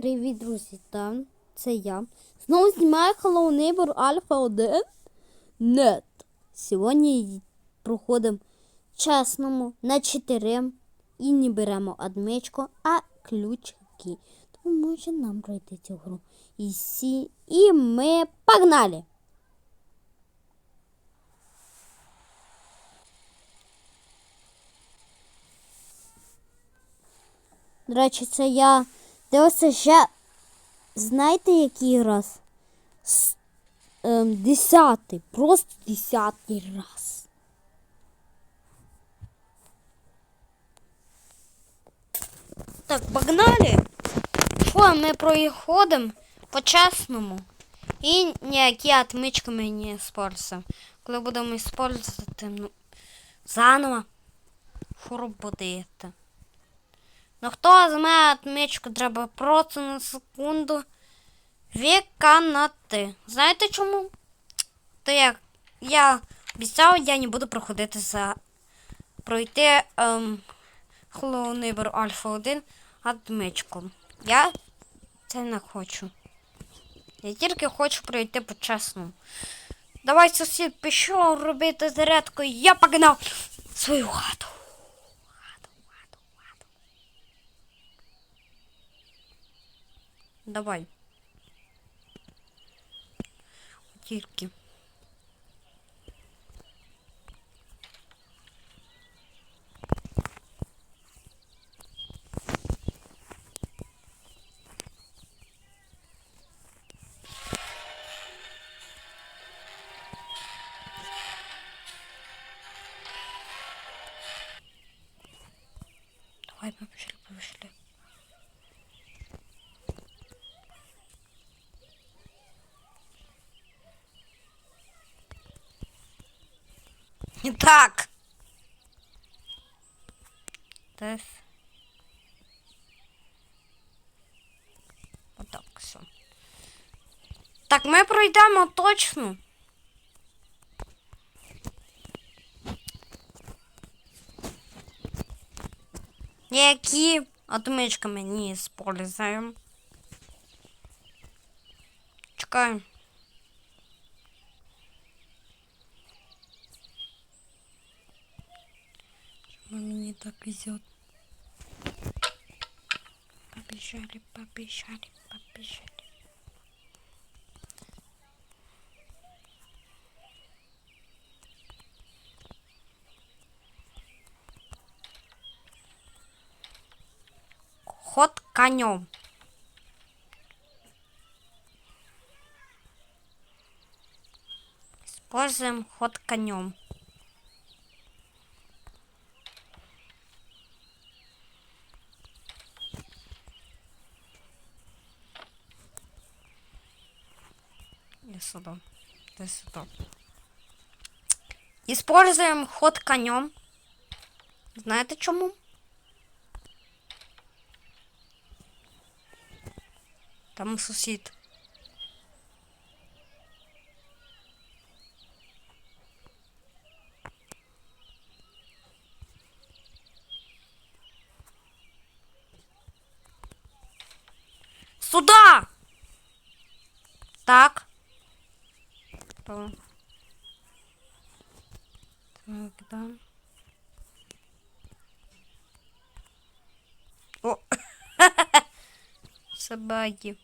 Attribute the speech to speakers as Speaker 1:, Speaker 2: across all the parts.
Speaker 1: Привіт, друзі! Там це я. Знову знімаю Hello Neighbor Alpha 1 Нет. Сьогодні проходимо чесному на 4 і не беремо адмичку, а ключики. Тому може нам пройти цю гру. І, сі... і ми погнали! До речі, це я дивився ще. Знаєте, який раз? С- ем, десятий. Просто десятий раз. Так, погнали. Що, ми проходимо по-чесному. І ніякі отмички ми не используємо. Коли будемо использувати, ну, заново, фуру буде. це. Ну хто візьме отмичку, треба просто на секунду виконати. Знаєте чому? То як я обіцяв, я не буду проходити за пройти ем, Neighbor Alpha 1 отмичку. Я це не хочу. Я тільки хочу пройти по-чесному. Давай сусід пішов робити зарядку, і я погнав свою. Хату, Давай. Тільки. Давай, побежали, побежали. Так. Десь. Отак, все. Так, ми пройдемо точно. Які отмичками не используем. Чекаємо. Почему мне так везет? Побежали, побежали, побежали. Ход конем. Используем ход конем. Я сюда. Ты сюда. Используем ход конем. Знаєте чому? Там сусід. Сюда! Так. То. Так, да. О! Собаки.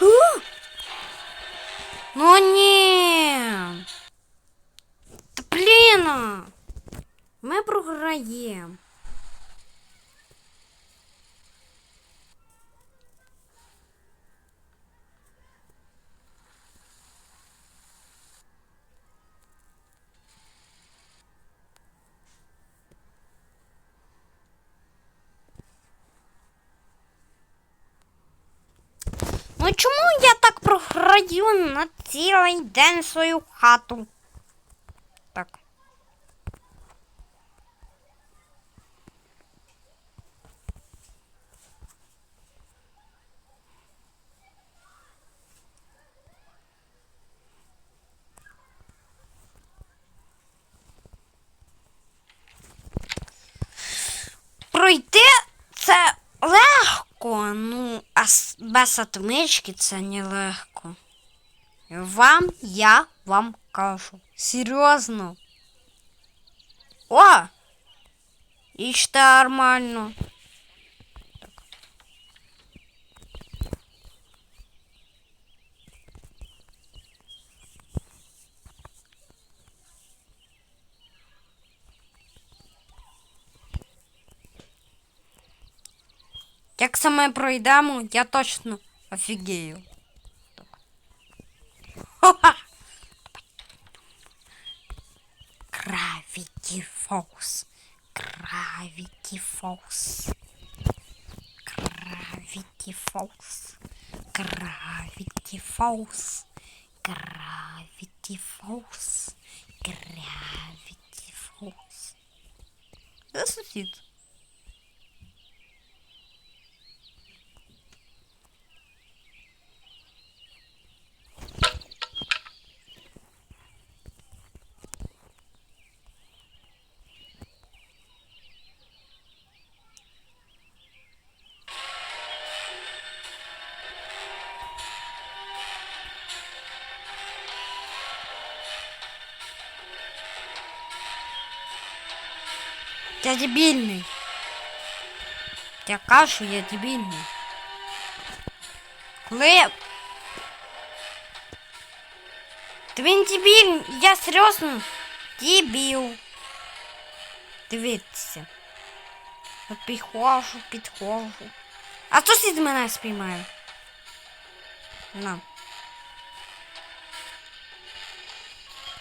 Speaker 1: А! Ну ні. Ну чому я так програю на цілий день свою хату? Так. Пройти це легко, ну, а с- без отмички це не легко. Вам я вам кажу. Серйозно. О! І ще нормально. Як саме пройдемо, я точно. Ха-ха! Gravity Falls. Gravity Falls. Gravity Falls. Gravity Falls. Gravity Falls. Gravity Falls. Де сусід? Я дебільний. Я кажу, я дебільний. Коли я... Та він дебільний, я серйозно дебіл. Дивіться. Я підходжу, підходжу. А хто сід мене спіймає? На.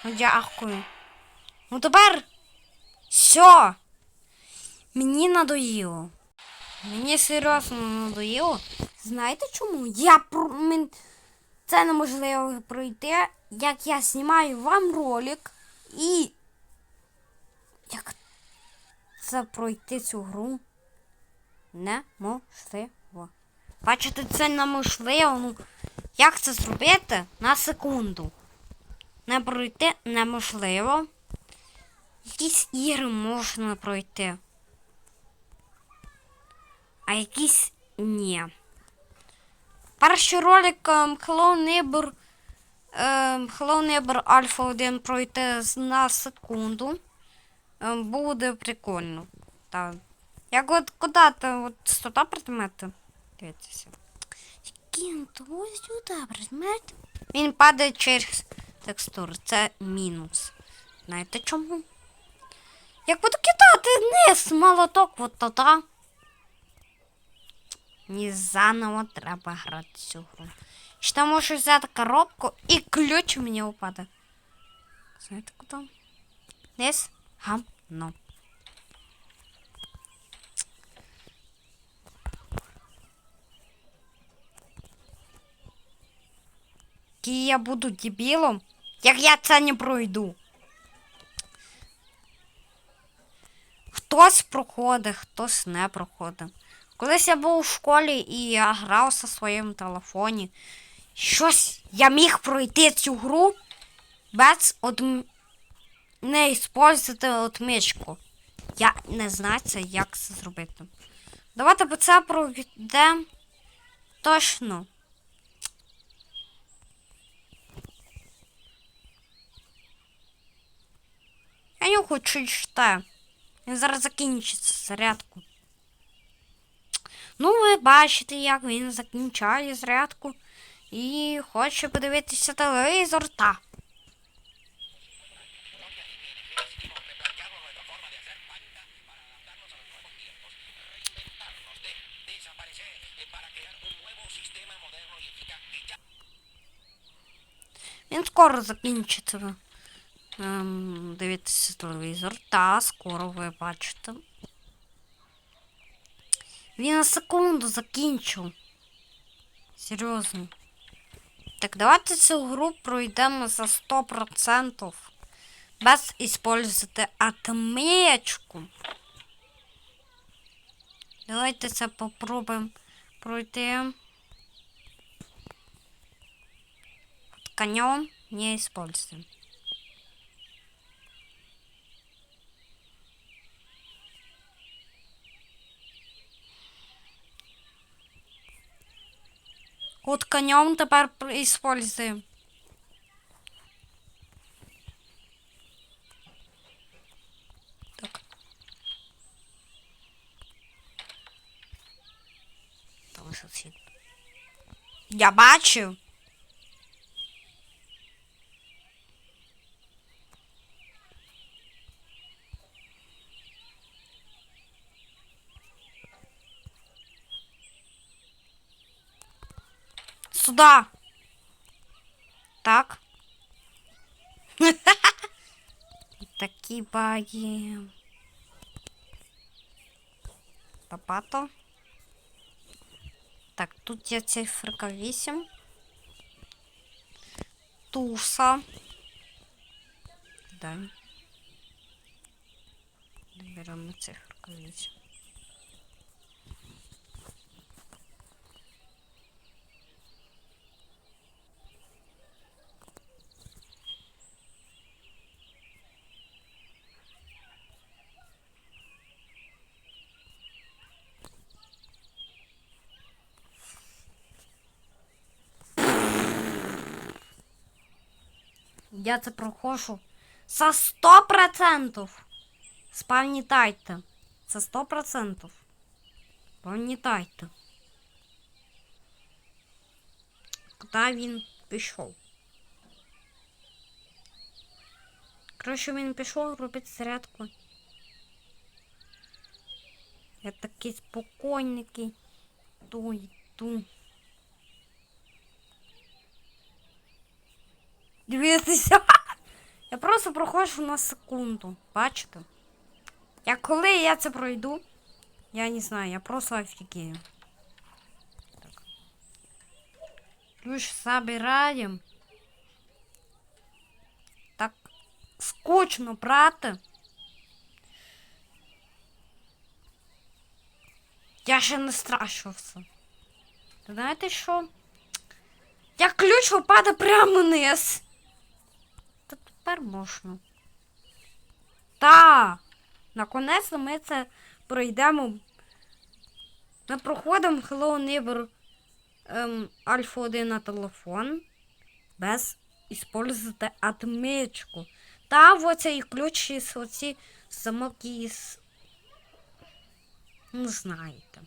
Speaker 1: Ну, Дякую. Ну тепер все. Мені надоїло. Мені серйозно надоїло. Знаєте чому? Я це неможливо пройти, як я знімаю вам ролик і як це пройти цю гру неможливо. Бачите, це неможливо. Ну, як це зробити на секунду? Не пройти неможливо. Якісь ігри можна пройти. А якісь ні. Перший ролик ем, Hello Neighbor ем, Hello Neighbor Alpha 1 пройти на секунду. ем, Буде прикольно. Так. Як от куди ти от сюди предмети? Дивіться. Кін, ось сюди предмет. Він падає через текстуру. Це мінус. Знаєте чому? Як буду кидати вниз молоток, от тоді. Мені заново треба грати цю гру. Там можу взяти коробку і ключ мені упаде. Знаєте куди? Десь гамно. Який я буду дебілом, як я це не пройду. Хтось проходить, хтось не проходить. Колись я був у школі і я грав на своєму телефоні. Щось я міг пройти цю гру без одм... не использувати отмичку. Я не знаю, це, як це зробити. Давайте по це пройдемо точно. Я не хочу читати. Він зараз закінчиться зарядку. Ну, ви бачите, як він закінчає зарядку і хоче подивитися телевізор та. Він скоро закінчиться. Ем, дивитися телевізор. Та, скоро ви бачите. Він на секунду закінчив. Серйозно. Так, давайте цю гру пройдемо за 100%. Без использувати отмечку. Давайте це попробуємо пройти. Конем не используем. От конем тепер используємо. Так. Я бачу. Сюда. Так. Такі баги. Лопата. Так, тут є циферка 8. Туса. Да. Беремо циферку 8. Я це проходжу за 100%. Спам'ятайте. Це 100%. Пам'ятайте. Куди він пішов? Коротше, він пішов робити зарядку. Я такий спокійненький. Ту йду. Дивіться. Я просто проходжу на секунду. Бачите? Як коли я це пройду, я не знаю, я просто офігею. Так. Ключ забираємо. Так скучно, брате. Я ще не страшився. Та знаєте що? Як ключ випаде прямо вниз. Тепер можна. Та! Наконець ми це пройдемо. Ми проходимо Hello Neighbor ем, Альфа 1 на телефон. Без использувати отмичку. Та оцей ключ із оці замки із... Не знаєте.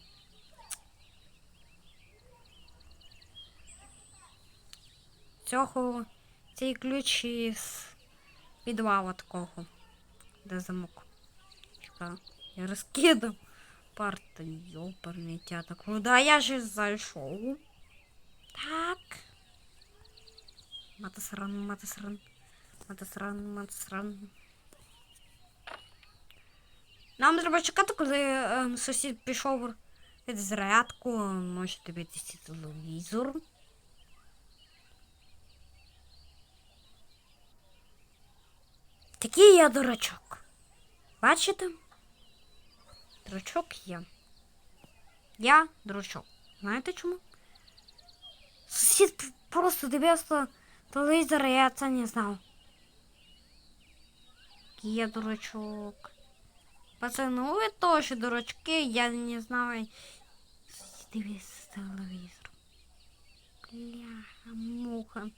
Speaker 1: Цього цей ключ із підвала такого. Де замок. Я розкидав. Парта, ёперний тяток. Куда я же зайшов? Так. Матасран, матасран. Матасран, матасран. Нам треба чекати, коли е, сусід пішов від зарядку, може дивитися телевізор. Такий я дурачок. Бачите? Дурачок я. Я дурачок. Знаєте чому? Сусід просто дивився телевізор, я це не знав. Я дурачок. Пацани, ну ви теж дурачки, я не. Сусід дивився телевізор. Бляха, муха.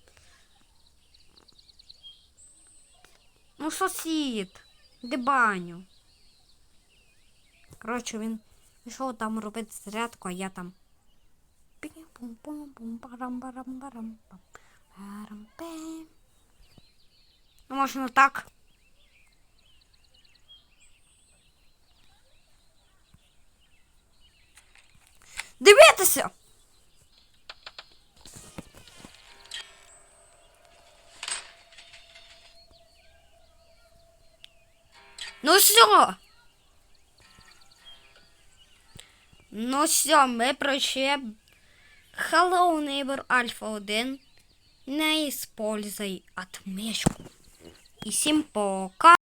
Speaker 1: Ну, сусід, де баню? Коротше, він пішов там робити зарядку, а я там. Пім-пум-пум-пум-парам-парам-парам-пам. Парам-пем. Ну, можна так. Дивіться! Все. Ну все, ми пройшли Hello Neighbor Alpha 1. Не используй отмечку. І всім пока.